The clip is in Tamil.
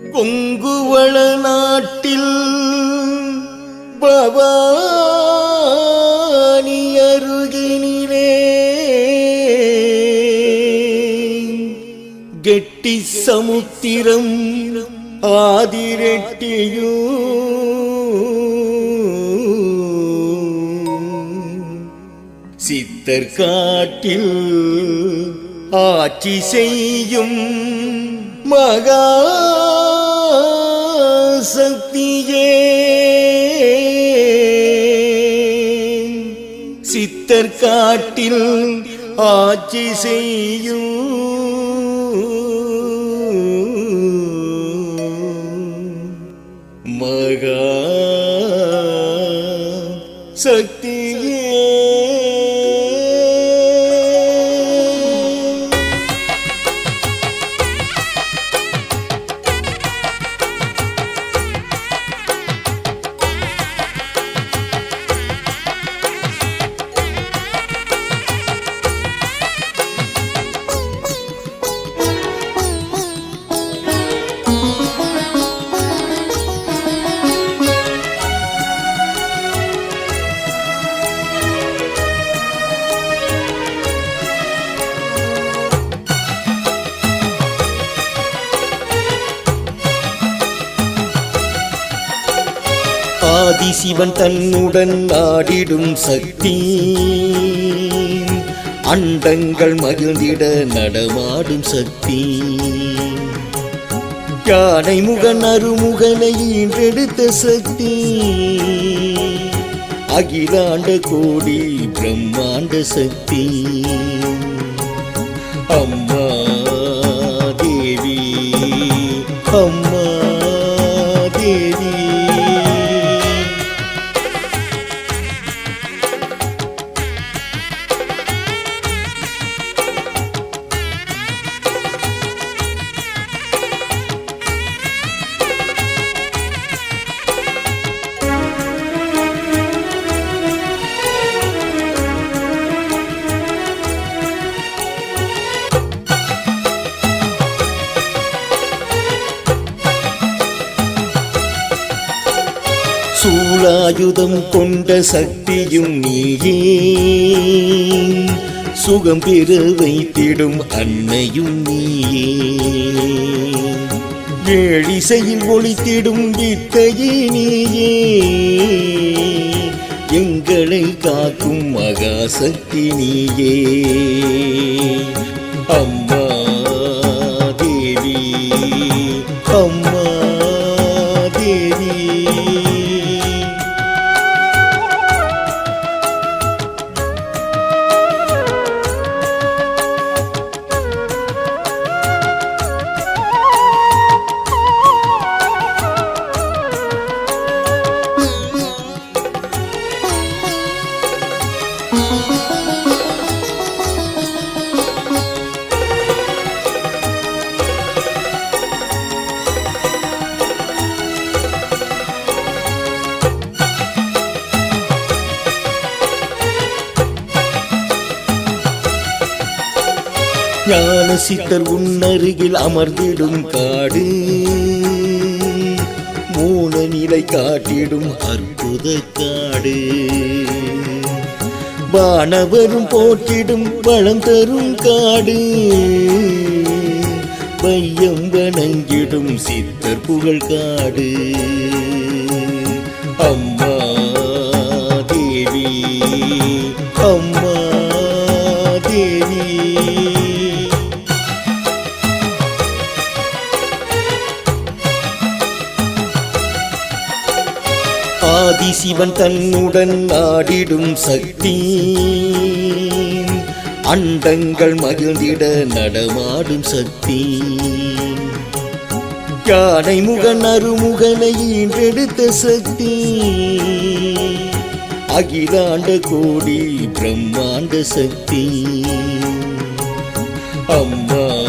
கொங்குவள நாட்டில் பவானி அருகினிலே கெட்டி சமுத்திரம் ஆதிரெட்டியூ. சித்தர் காட்டில் ஆட்சி செய்யும் மகா சக்தியே. சித்தர் காட்டில் ஆட்சி செய்யும். மகா சக்தி சிவன் தன்னுடன் நாடிடும் சக்தி. அண்டங்கள் மகிழ்ந்திட நடமாடும் சக்தி. யானை முகன் அருமுகனை ஈன்றெடுத்த சக்தி. அகிலாண்ட கோடி பிரம்மாண்ட சக்தி. அம்மா தேவி அம்மா. சூளாயுதம் கொண்ட சக்தியும் நீயே. சுகம் பெற வைத்திடும் அன்னையும் நீயே. ஏழிசையில் ஒழித்திடும் வித்தையே நீயே. எங்களை காக்கும் மகாசக்தி நீயே. அம்மா ஞான சித்தர் உன்னருகில் அமர்ந்திடும் காடு. மூல நிலை காட்டிடும் அற்புத காடு. வானவரும் போற்றிடும் வளம் தரும் காடு. பையம் வணங்கிடும் சித்தர் புகழ் காடு. ஆதி சிவன் தன்னுடன் ஆடிடும் சக்தி. அண்டங்கள் மகிழ்ந்திட நடமாடும் சக்தி. யானை முகன் அருமுகனை ஈன்றெடுத்த சக்தி. அகிலாண்ட கோடி பிரம்மாண்ட சக்தி. அம்மா.